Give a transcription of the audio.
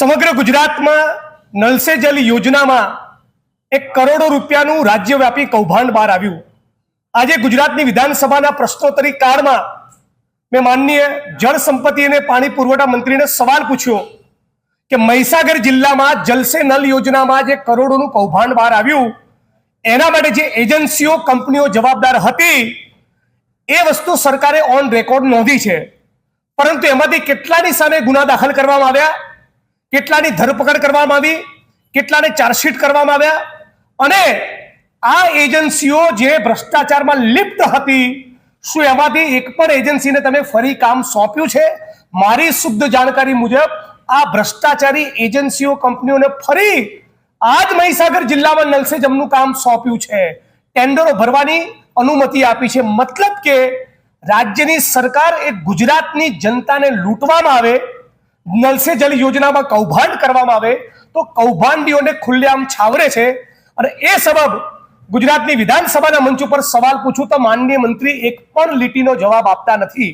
સમગ્ર ગુજરાતમાં નલ સે જલ યોજનામાં એક કરોડો રૂપિયાનું રાજ્યવ્યાપી કૌભાંડ બહાર આવ્યું. આજે ગુજરાતની વિધાનસભાના પ્રશ્નોત્તરી કાળમાં મેં માનનીય જળ સંપત્તિ અને પાણી પુરવઠા મંત્રીને સવાલ પૂછ્યો કે મહીસાગર જિલ્લામાં જલસે નલ યોજનામાં જે કરોડોનું કૌભાંડ બહાર આવ્યું, એના માટે જે એજન્સીઓ, કંપનીઓ જવાબદાર હતી, એ વસ્તુ સરકારે ઓન રેકોર્ડ નોંધી છે. પરંતુ એમાંથી કેટલાની સામે ગુના દાખલ કરવામાં આવ્યા? કેટલાની ધરપકડ કરવામાં આવી, કેટલાને ચાર્જશીટ કરવામાં આવ્યા અને આ એજન્સીઓ જે ભ્રષ્ટાચારમાં લિપ્ત હતી, શું એમાંથી એક પણ એજન્સીને તમે ફરી કામ સોંપ્યું છે? મારી શુદ્ધ જાણકારી મુજબ આ ભ્રષ્ટાચારી એજન્સીઓ કંપનીઓને ફરી આ જ મહીસાગર જિલ્લામાં નલસે જમનું કામ સોંપ્યું છે. ટેન્ડરો ભરવાની અનુમતિ આપી છે. મતલબ કે રાજ્યની સરકાર એ ગુજરાતની જનતાને લૂંટવામાં આવે નલ સે જલ યોજનામાં કૌભાંડ કરવામાં આવે તો કૌભાંડીઓને ખુલ્લેઆમ છાવરે છે. અને એ સબબ ગુજરાતની વિધાનસભાના મંચ ઉપર સવાલ પૂછું તો માનનીય મંત્રી એક પણ લીટીનો જવાબ આપતા નથી.